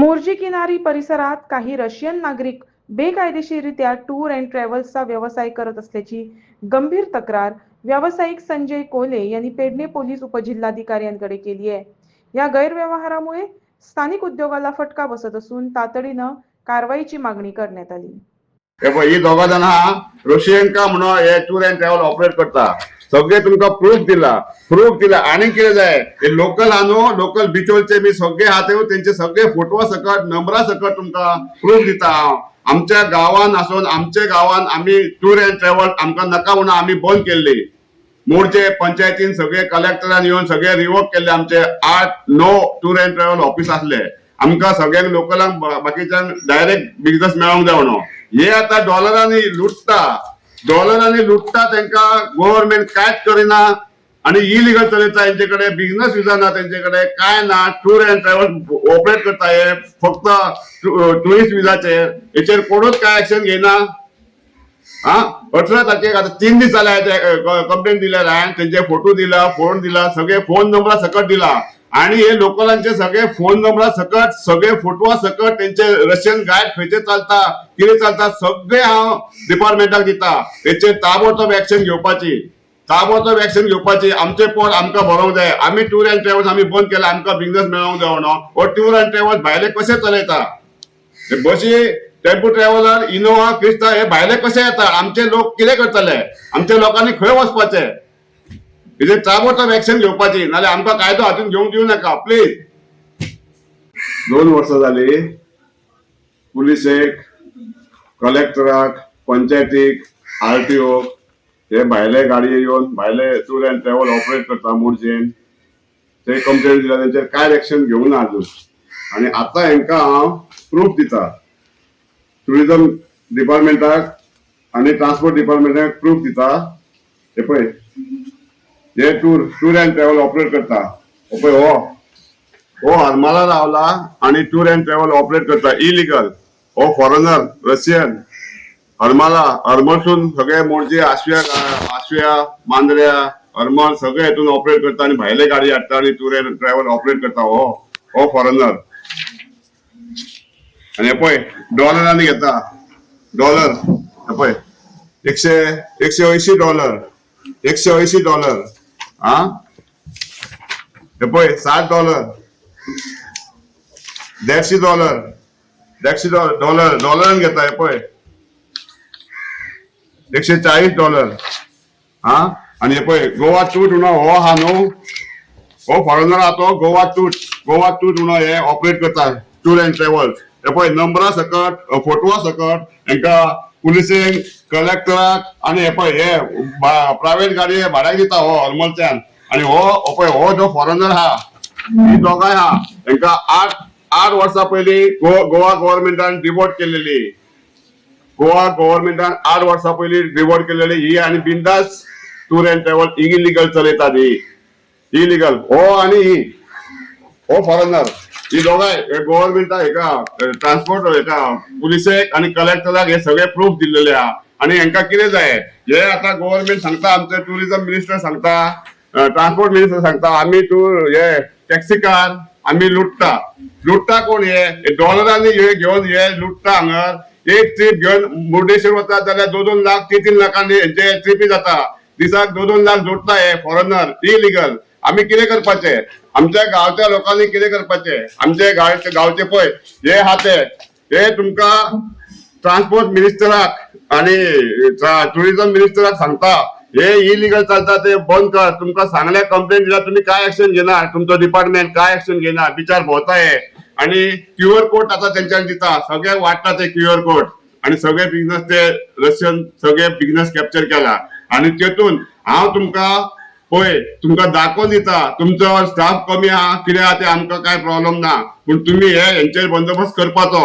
मोर्जी किनारी परिसरात काही रशियन नागरिक बेकायदेशीररित्या टूर अँड ट्रॅव्हल्सचा व्यवसाय करत असल्याची गंभीर तक्रार व्यावसायिक संजय कोले यांनी पेडणे पोलीस उपजिल्हाधिकाऱ्यांकडे केली आहे. या गैरव्यवहारामुळे स्थानिक उद्योगाला फटका बसत असून तातडीनं कारवाईची मागणी करण्यात आली. हे पळय जाण हा म्हणून हे टूर अँड ट्रॅव्हल ऑपरेट करता? सगळे तुमका प्रूफ दिला. प्रूफ दिला. आणि कितें जाय. हे लोकल हा न्हू लोकल बिचोलचे बी सगळे हा ते तेंचे सगळे फोटवा सकट नंबरा सकट तुमका प्रूफ दिता. हांव आमच्या गावान आसून आमच्या गावान आम्ही टूर अँड ट्रॅव्हल आमकां नाका म्हणून आम्ही बंद केल्ली. मोडचे पंचायतीन सगळे कलेक्टरान येवन सगळे रिवोक केले आमचे आठ णव टूर अँड ट्रॅव्हल ऑफिस असले आमकां सगळ्यांक लोकलांक बाकीच्यान डायरेक्ट बिझनेस मेळोंक जाय म्हणून. हे आता डॉलरांनी लुटता. डॉलरांनी लुटता त्यांना गव्हर्नमेंट कांयच करिना आणि इलिगल चलयता तेंचे कडेन बिझनेस विजा ना तेंचे कडेन काय ना टूर अँड ट्रॅव्हल ऑपरेट करता हे फक्त टुरिस्ट विजाचेर हेचेर कोणूच काय ऍक्शन घेयना हा? अठरा तारखेक आता तीन दीस जाले कंप्लेन दिल्या हांवें तेंचे फोटो दिला फोन दिला सगळे फोन नंबर सकट दिला. आणि हे लोकलांचे सगळे फोन नंबर सकट सगळे फोटवा सकट तेंचे रशियन गायड खंयचे चलता कितें चलता सगळे हांव डिपार्टमेंटाक दिता. तेचेर ताबडतोब एक्शन घेवपाची. ताबडतोब एक्शन घेवपाची. आमचे पोट आमकां भरोंक जाय आमी टूर अँड ट्रॅव्हल्स आमी बंद केला आमकां बिझनेस मेळोंक जाय म्हणून हो टूर अँड ट्रॅव्हल्स भायले कशे चलयता? बशी टेम्पो ट्रॅव्हलर इनोवा क्रिस्ता हे भायले कसे येतात? आमचे लोक कितें करतले? आमच्या लोकांनी खंय वचपाचे? हेजेर ताबडतोब एक्शन घेवपाची नाल्यार आमकां कायदो हातून घेवंक दिवं नाका प्लीज दोन वर्सां जाली पुलिसेक कलेक्टराक पंचायतीक आरटीओ हे भायले गाडये येवन भायले टूर अँड ट्रॅव्हल ऑपरेट करता मोर्जेन ते कंप्लेंट दिला तेंचेर कांय एक्शन घेवंक ना अजून आणि आता हांकां हांव प्रूफ दिता टुरिझम डिपार्टमेंटाक आणि ट्रान्सपोर्ट डिपार्टमेंटाक प्रूफ दिता. हे पळय. हे tour tour and travel operate करता. पळय हो. हो हरमाला रावला आणि टूर अँड ट्रॅव्हल ऑपरेट करता. इलिगल हो फॉरेनर रशियन हरमाला हरमसून सगळे मोडचे आशव्या आशव्या मांद्र्या हरमळ सगळे हेतून ऑपरेट करता आणि भायले गाडी हाडटा आणि टूर अँड ट्रॅव्हल ऑपरेट करता हो. हो फॉरेनर आणि हे पळय डॉलरांनी घेता. डॉलर हे पळय एकशे एकशे अंयशी डॉलर एकशे अंयशी डॉलर पळय साठ डॉलर देडशे डॉलर देडशे डॉ- डॉलर डॉलरान घेता हे पळय एकशे चाळीस डॉलर हा? आणि हे पळय गोवा टूट म्हणून हो आहा न्हू हो फॉरेनर आहा तो गोवा टूट गोवा टूट म्हणून हे ऑपरेट करता टूर अँड ट्रॅव्हल्स हे पळय नंबरा सकट फोटवा सकट हांकां पुलिसेक कलेक्टराक आनी हे पळय हे प्रायव्हेट गाडये भाड्याक दिता हो हरमलच्यान आनी हो पळय हो जो फॉरेनर हा ही दोगांय आहा तांकां आठ आठ वर्सां पयलीं गो गोवा गव्हर्नमेंटान डिवोट केलेली. गोवा गव्हर्नमेंटान आठ वर्सां पयलीं डिवोट केलेली ही आनी बिंदास टूर अँड ट्रॅव्हल इलिगल चलयतात ही. इलिगल हो आनी ही हो फॉरेनर. ही दोगांय गव्हर्नमेंटाक हेका ट्रान्सपोर्ट हेका पुलिसेक आणि कलेक्टराक हे सगळे प्रूफ दिलेले आहा आणि हांकां कितें जाय हे आता गव्हर्नमेंट सांगता आमचे टुरिझम मिनिस्टर सांगता ट्रान्सपोर्ट मिनिस्टर सांगता आम्ही टूर हे टॅक्सी कार आम्ही लुटता. लुटता कोण हे? डॉलरांनी हे घेऊन हे लुटता हांगर. एक ट्रीप घेऊन मुर्डेश्वर वता जाल्यार दोन दोन लाख तीन तीन लाखांनी जे ट्रिपी जाता. दिसाक दोन दोन लाख जोडता हे फॉरेनर इलिगल आम्ही कितें करपाचे? आमच्या गांवच्या लोकांनी कितें करपाचे? आमचे गांवचे गांवचे पळय हे हाते हे तुमकां ट्रान्सपोर्ट मिनिस्टराक आणि टुरिझम मिनिस्टराक सांगता हे इलिगल चलता ते बंद कर. तुमकां सांगल्या कंप्लेन दिला तुम्ही काय ऍक्शन घेणार? तुमचो डिपार्टमेंट काय ऍक्शन घेणार? बिचार भोवता हे. आणि क्यूआर कोड आता त्यांच्यान दिता. सगळे वाटता ते क्यूआर कोड आणि सगळे बिझनेस ते रशियन सगळे बिझनेस कॅप्चर केला. आणि तेतून हांव तुमकां पळय तुमकां दाखोवन दिता. तुमचो स्टाफ कमी आहा कितें आहा ते आमकां काय प्रॉब्लेम ना. पूण तुमी हे हेंचेर बंदोबस्त करपाचो.